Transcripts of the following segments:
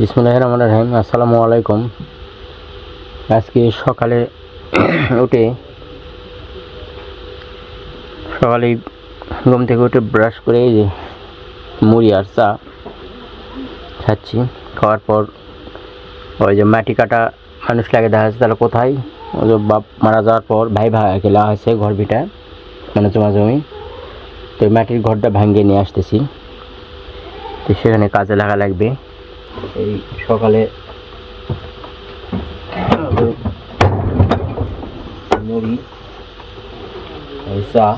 বিসমুল্লাহ রহমান রহিম আসসালামু আলাইকুম আজকে সকালে উঠে, সকালে ঘুম থেকে উঠে ব্রাশ করে যে মুড়ি আর চা খাচ্ছি। খাওয়ার পর ওই যে মাটি কাটা মানুষ লাগে, দেখা যাচ্ছে তাহলে কোথায়? ওই যে বাপ মারা যাওয়ার পর ভাই ভাই খেলা হয়েছে ঘর ভিটা মানে জমা জমি। তো মাটির ঘরটা ভাঙ্গিয়ে নিয়ে আসতেছি। তো সেখানে কাজে লাগা লাগবে। এই সকালে মুড়ি চা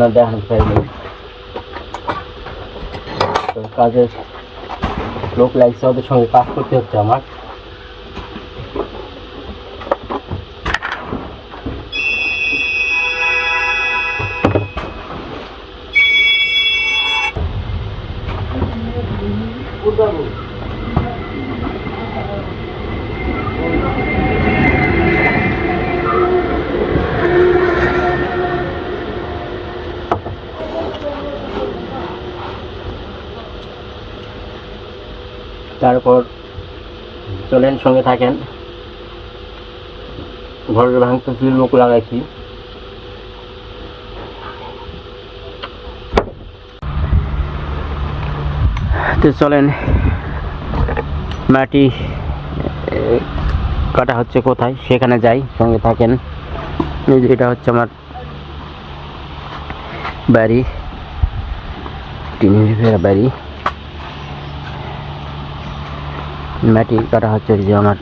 বানানো দেখানো পাইনি তো কাজের লোক লাগছে ওদের সঙ্গে কাজ করতে হচ্ছে আমার। তারপর চলেন, সঙ্গে থাকেন। ঘরের ভাঙতে চুল মুখ লাগাইছি। তো চলেন, মাটি কাটা হচ্ছে কোথায়? সেখানে যাই, সঙ্গে থাকেন। এটা হচ্ছে আমার বাড়ি। বাড়ি। মাটি কাটা হচ্ছে যে আমার।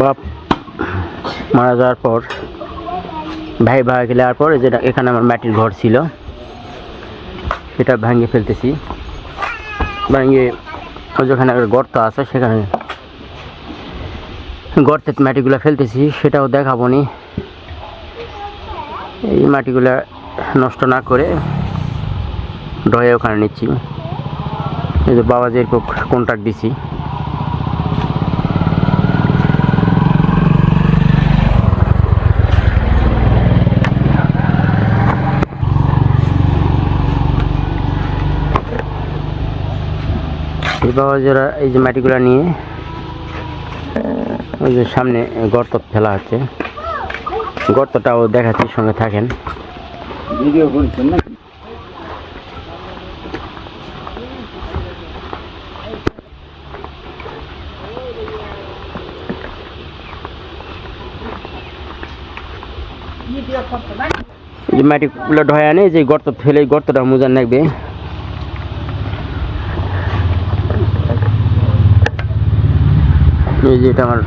বাপ মারা যাওয়ার পর ভাই ভাই গেলে পর যেটা এখানে আমার মাটির ঘর ছিল সেটা ভাঙিয়ে ফেলতেছি। ভাঙিয়ে যেখানে একটা গর্ত আছে, সেখানে গর্তে মাটিগুলো ফেলতেছি, সেটাও দেখাবো নি এই মাটিগুলা নষ্ট না করে ডয়ে ওখানে নিচ্ছি। এই যে বাবা যে কন্ট্রাক্ট দিছি। এই বাবা যারা এই যে মাটিগুলো নিয়ে ওই যে সামনে গর্ত ফেলা হচ্ছে। গর্তটাও দেখাচ্ছি সঙ্গে থাকেন। ভিডিও করছেন না এই যে মাটিগুলো ঢয় আনে যে গর্ত ফেলে গর্তটা মোজার লাগবে এই যে এটা আমার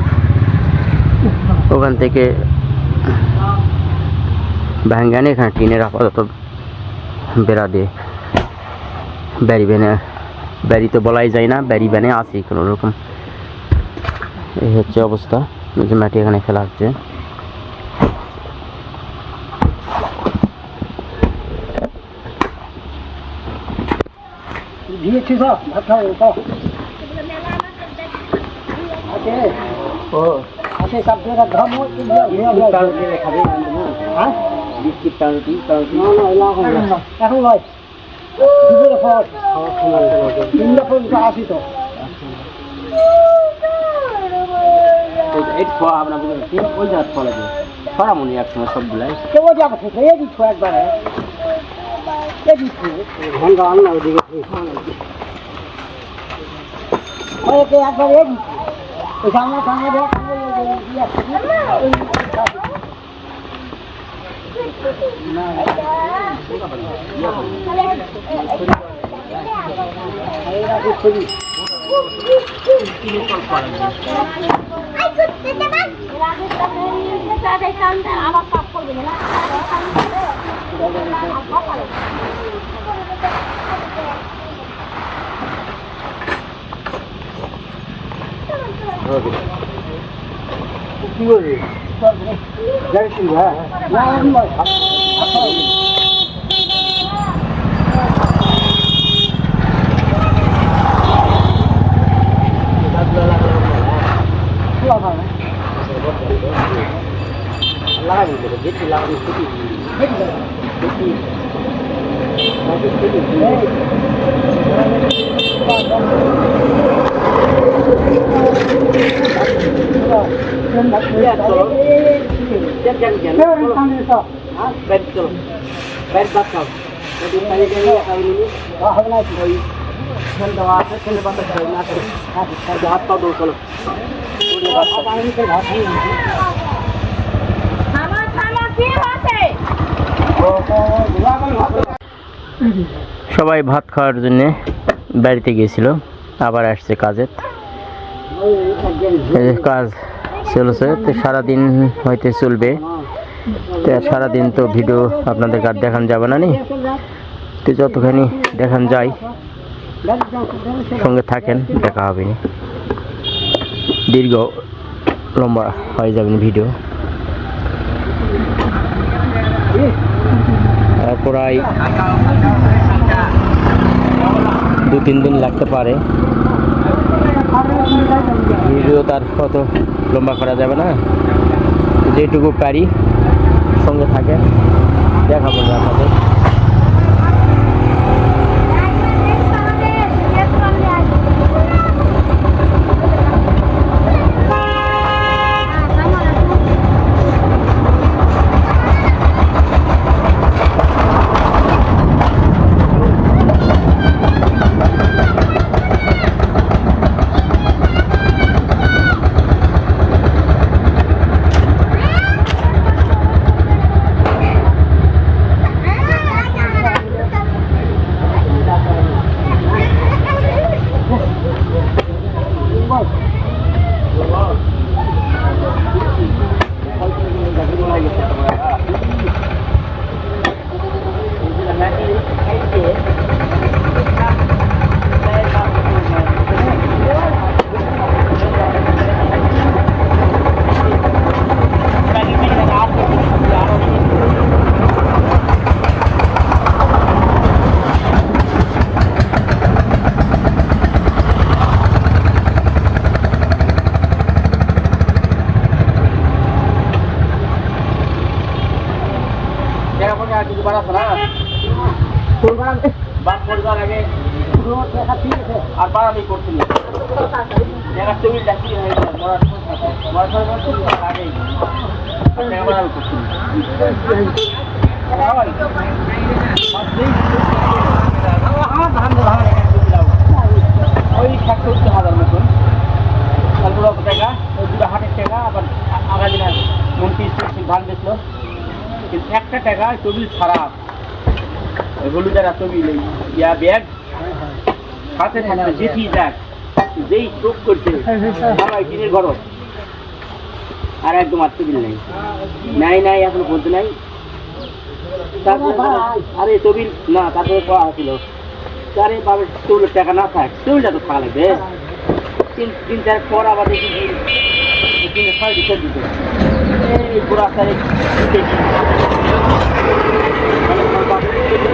ওখান থেকে ভাঙ্গানে এখানে টিনের আপাতত বেড়া দিয়ে ব্যারি বেনে ব্যারি তো বলাই যায় না, ব্যারি বেনে আসি কোনো রকম। এই হচ্ছে অবস্থা যে মাটি এখানে ফেলা হচ্ছে। দিয়েছি সব ও আছে সব জায়গা ধর্ম হ্যাঁ বিস্কিট টাউনটি টাউনটি না না এলা এখন না এখন নয় দুপুরে পর তিনটা পর্যন্ত আসি তো এই ছোয়া আমরা বুঝতে ওই জাত ফলে ছড়া মনে এক সময় সবগুলাই কেউ যাবে ওদিকে একবার এই দিচ্ছ Isang na, isang na, isang na, ওই সামনে সামনে দেখ না আবার পাপ করবে না কি করে গাড়ি কিনবা না আমি লাগাবি বলে বেশি লাগাবি ছুটি বেশি হয়েছে সবাই ভাত খাওয়ার জন্য বাড়িতে গিয়েছিল। আবার আসছে কাজে এই যে কাজ চলছে, তো সারাদিন হয়তো চলবে। তো সারাদিন তো ভিডিও আপনাদের আর দেখান যাবে না নি? তো যতখানি দেখান যাই সঙ্গে থাকেন, দেখা হবে নি। দীর্ঘ লম্বা হয়ে যাবে নি ভিডিও। প্রায় দু তিন দিন লাগতে পারে। ভিডিও তার কত লম্বা করা যাবে না। যেটুকু পারি সঙ্গে থাকে। দেখাবো না আপনাদের আর বাড়ানি করছিল দেখা টেবিল ডাকি আগেই ওই ষাট সত্তর হাজার মতন। অত টাকা ওই দুটো হাটের টাকা আবার আগামী দিনে মন্ত্রী ধান বেচলো কিন্তু একটা টাকা টেবিল খারাপ এগুলো যারা টেবিল ইয়া ব্যাগ হাতে থাকবে যেটি দেখ যেই চোখ করছে আমার কিনের গরম। আর একদম আর টেবিল নেই। নাই নাই এখনও বলতে নাই আরে তবিল না তারপরে করা ছিল আরে বাবা টেবিলের টাকা না থাক টেবিলটা তো থাকা লাগবে। তিন তিন চার পর আবার দেখি। তিন ছয় দিতে দিতে এই পুরো রাস্তায় দিতে মানে আমার বাবা টেবিল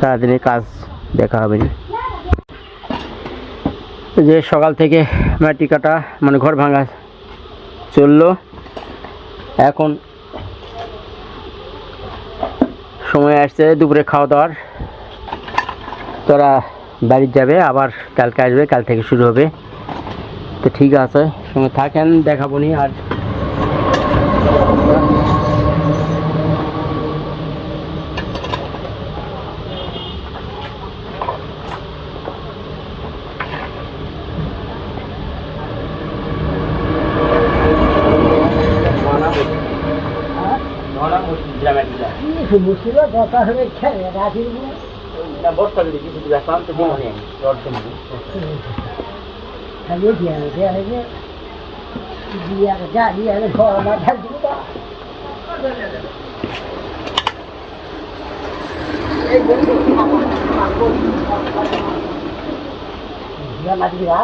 নি সারাদিনের কাজ দেখা হবে যে সকাল থেকে মাটি কাটা মানে ঘর ভাঙা চলল। এখন সময় আসছে দুপুরে খাওয়া দাওয়ার। তোরা বাড়ি যাবে, আবার কালকে আসবে, কাল থেকে শুরু হবে। তো ঠিক আছে, সঙ্গে থাকেন, দেখাবো নি আর মুসিবত দরকার হলে খেলে রাখির বস্তা যদি কিছু দিবে শান্ত দিব নেই রড দিব খালি দিয়ে দেওয়া হয়েছে দিয়ে যা দিয়ে ঘর মাথা দিব মাটিরা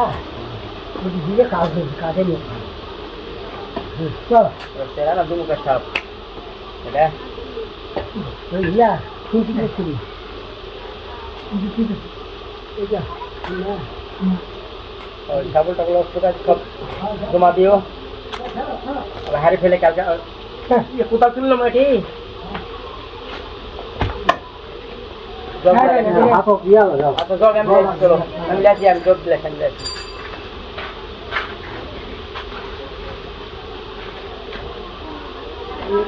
দিয়ে কাজ কাজে নিয়ে চল সেরা না দুমুখা সাপ এটা ওই ইয়া খুঁটি খুঁটি এটা না ছাগল টাগল কোথায় সব জমা দিও। আবার ফেলে কালকে ইয়ে কোথাও আপক ইয়া দাও আচ্ছা জগ আমি যাচ্ছি, আমি যাচ্ছি। দিলে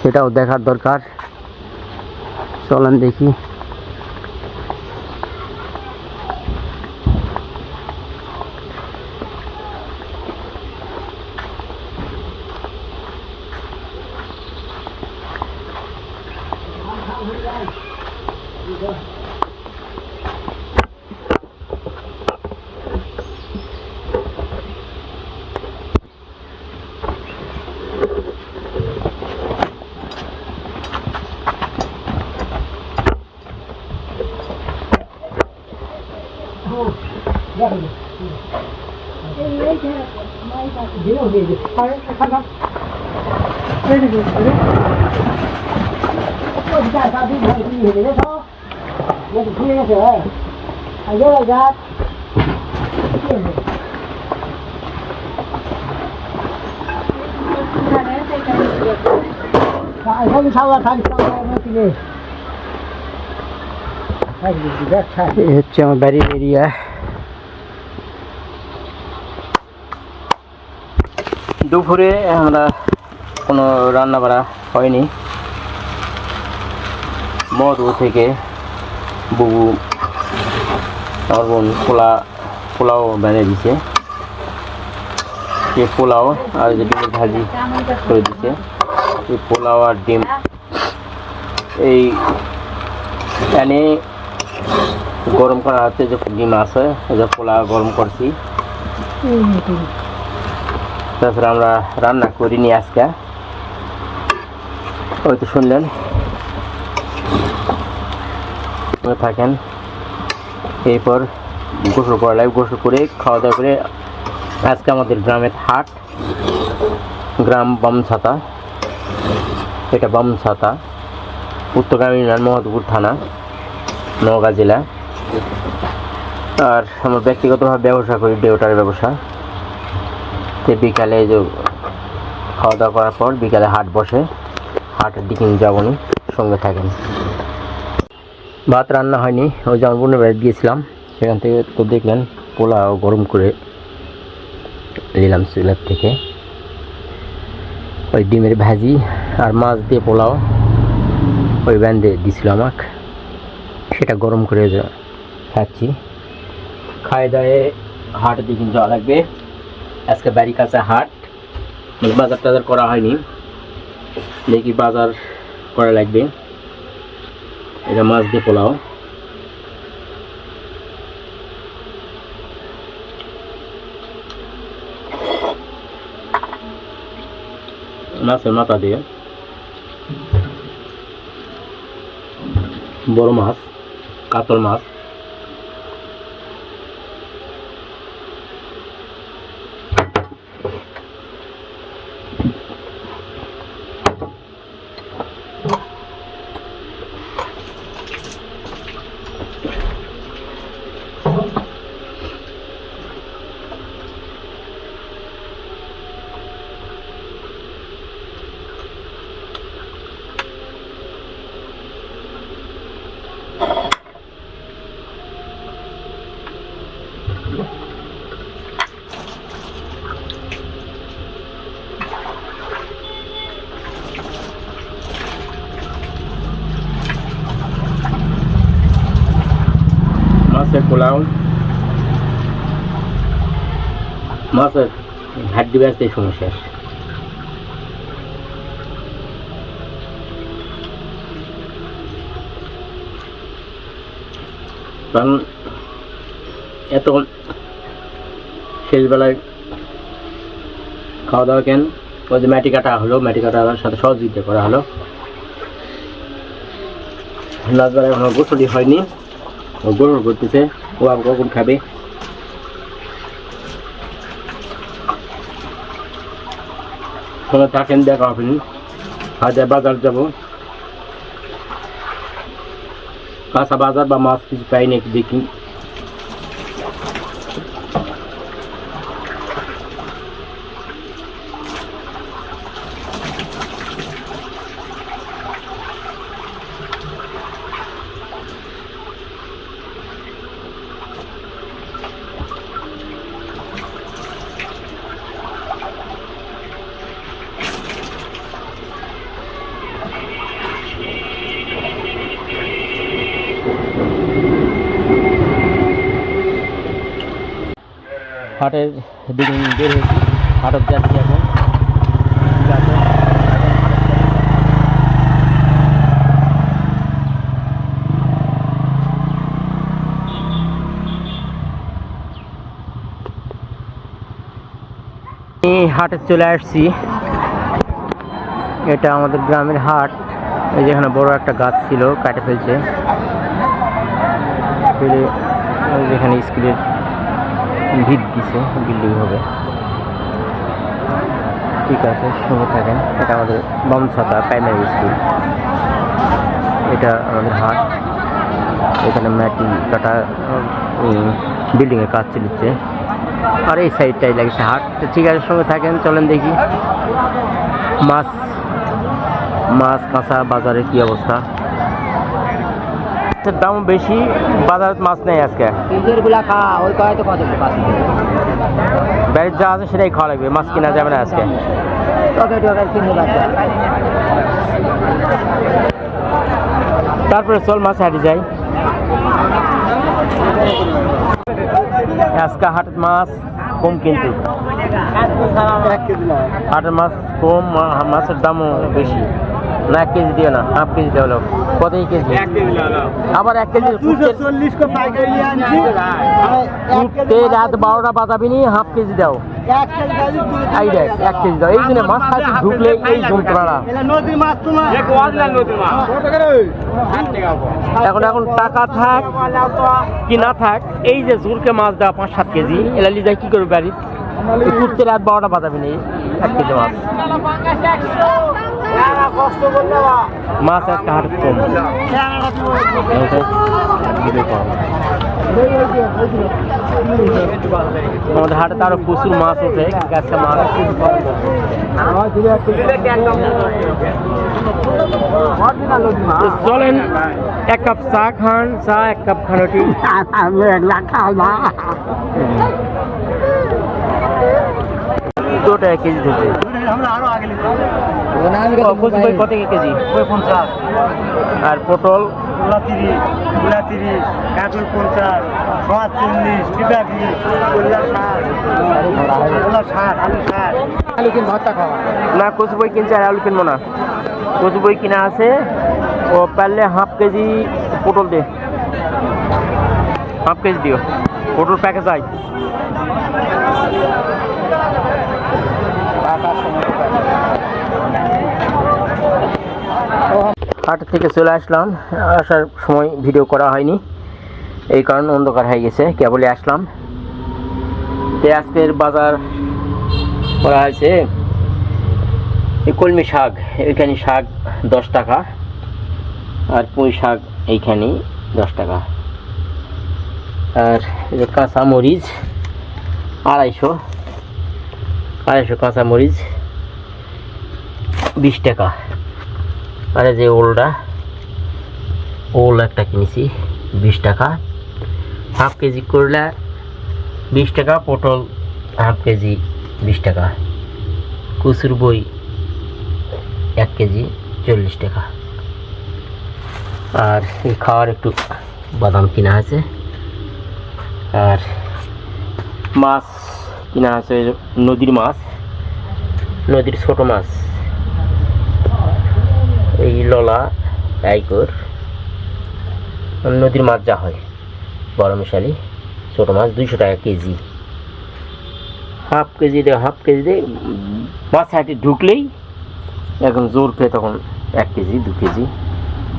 সেটাও দেখার দরকার। চলেন দেখি। দিও নাকি রে আচ্ছা এই হচ্ছে আমার বাড়ির এরিয়া দুপুরে আমরা কোনো রান্না বাড়া হয়নি মধু থেকে বুবু, আমার পোলা, পোলাও বেঁধে দিছে। সে পোলাও আর যে ডিমের ভাজি করে দিছে। এই পোলাও আর ডিম এই এনে গরম করা হচ্ছে যে ডিম আছে যে পোলা গরম করছি। তারপরে আমরা রান্না করিনি আজকে। ওই তো শুনলেন। থাকেন। এরপর গোসল করা লাগে গোসল করে খাওয়া দাওয়া করে আজকে আমাদের গ্রামের হাট, গ্রাম বামছাতা। এটা বামছাতা উত্তরগ্রাম ইউনিয়ন মহাদপুর থানা, নওগাঁ জেলা। আর আমার ব্যক্তিগতভাবে ব্যবসা করি ডেউটার ব্যবসা। তো বিকালে যে খাওয়া দাওয়া করার পর বিকালে হাট বসে। হাটের দিকে যাব নি, সঙ্গে থাকেন। ভাত রান্না হয়নি, ওই যে আমার বোনের বাড়ি গিয়েছিলাম, সেখান থেকে তো দেখলেন পোলাও গরম করে নিলাম সিলার থেকে। ওই ডিমের ভাজি আর মাছ দিয়ে পোলাও, ওই ব্যান্ডে দিছিল আমাকে, সেটা গরম করে খাচ্ছি। খায় দায়ে হাটের দিকে যাওয়া লাগবে। আজকে বাড়ির কাছে হাট, বাজার টাজার করা হয়নি। দেখি বাজার করা লাগবে। এটা মাছ দিয়ে পোলাও। মাছের মাথা দিয়ে। বড় মাছ, কাতল মাছ মাছের পোলাও মাছের হাড্ডি ব্যস্ত সমস্যা কারণ এত শেষবেলায় খাওয়া দাওয়া কেন? ওই যে ম্যাটি কাটা হলো ম্যাটি কাটার সাথে সহযোগিতা করা হলো। রাতবেলা এখনও গোসলই হয়নি। ও গোসল করতেছে, ও আবার কখন খাবে? তোমরা থাকেন দেখা হবে হাজার বাজার যাব। কাঁচা বাজার বা মাছ কিছু পাই নাকি দেখি। হাটের দিকে বের হয়েছি। হাটত যাচ্ছি এখন। হাটে চলে আসছি। এটা আমাদের গ্রামের হাট। এই যেখানে বড় একটা গাছ ছিল, কাটে ফেলছে। যেখানে স্কুলের ভিত দিছে বিল্ডিং হবে। ঠিক আছে, সঙ্গে থাকেন। এটা আমাদের বমছাতা প্রাইমারি স্কুল এটা আমাদের হাট। এখানে মাটি কাটা বিল্ডিংয়ের কাজ চলছে আর এই সাইডটাই লাগছে হাট। তো ঠিক আছে, সঙ্গে থাকেন, চলেন দেখি। মাছ মাছ কাঁচা বাজারে কি অবস্থা? মাছের দাম বেশি বাজারে মাছ নেই আজকে। খা ওই কয় তো কত বাড়ির যা আছে সেটাই খাওয়া লাগবে মাছ কিনা যাবে না আজকে। তারপরে চল মাছ হাঁটি যাই। আজকে হাটের মাছ কম কিন্তু। হাটের মাছ কম মাছের দামও বেশি। না এক কেজি দিও না হাফ কেজি দেওয়া হলো কত কেজি? আবার এক কেজি চল্লিশ কো পাইকারি নিয়ে আনছি। উঠতে রাত বারোটা বাজাবি নি হাফ কেজি দাও। এক কেজি দাও এই জন্য মাছ খাইতে ঢুকলে এই যন্ত্রণা তোমার। এখন এখন টাকা থাক কি না থাক এই যে জোরকে মাছ দেওয়া পাঁচ সাত কেজি এলা লিজাই কি করবে বাড়ি কুটতে রাত বারোটা বাজাবি নি এক কেজি মাছ। মাছ আজকে হাট কম। আমাদের হাটে তো আরও প্রচুর মাছ ওঠে গাছটা মাছ চলেন এক কাপ চা খান চা এক কাপ খানটি দু টাকা কেজি ধরছে কচু কত কেজি? পঞ্চাশ। আর পটল? তিরিশ তিরিশ পঞ্চাশ সোয়া চল্লিশ পিঠা বিশ কল্যাণ ষাট আলু ষাট। আলু খাওয়া। না কচু বই কিনছে আর আলু কিনবো না। কচু বই কিনা আছে ও পারলে হাফ কেজি পটল দে। হাফ কেজি দিও। পটল প্যাকেজ আই হাট থেকে চলে আসলাম। আসার সময় ভিডিও করা হয়নি। এই কারণে অন্ধকার হয়ে গেছে। কেবলই আসলাম। তো আজকের বাজার করা হয়েছে কলমি শাক। এখানে শাক দশ টাকা আর পুঁই শাক এইখানে দশ টাকা। আর যে কাঁচা মরিচ আড়াইশো। আড়াইশো কাঁচা মরিচ বিশ টাকা। আরে যে ওলটা, ওল একটা কিনেছি, বিশ টাকা। হাফ কেজি করলে বিশ টাকা, পটল হাফ কেজি বিশ টাকা। কুসুর বই এক কেজি চল্লিশ টাকা। আর এই খাওয়ার একটু বাদাম কিনা আছে। আর মাছ কিনা আছে, নদীর মাছ, নদীর ছোট মাছ। এই ললা টাইগর নদীর মাছ যা হয়, বড় মিশালি ছোটো মাছ, দুইশো টাকা কেজি। হাফ কেজি দিয়ে, হাফ কেজি দিয়ে মাছ হাটে ঢুকলেই এখন জোর পেয়ে তখন এক কেজি, দু কেজি।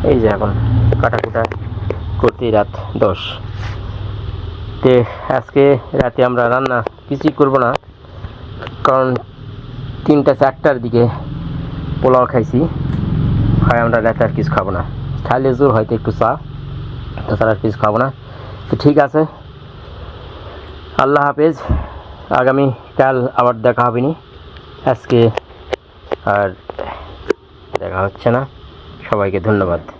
এই যে এখন কাটাকুটা করতেই রাত দশ। তে আজকে রাতে আমরা রান্না কিছুই করব না, কারণ তিনটা চারটার দিকে পোলাও খাইছি। হয় আমরা রাতে আর কিছু খাব না। খাইলে জোর হয়তো একটু চা, তাছাড়া আর কিছু খাব না। তো ঠিক আছে। আল্লাহ হাফেজ, আগামী কাল আবার দেখা হবে নি। আজকে আর দেখা হচ্ছে না। সবাইকে ধন্যবাদ।